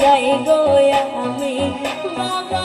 যাই গো আমি বাবা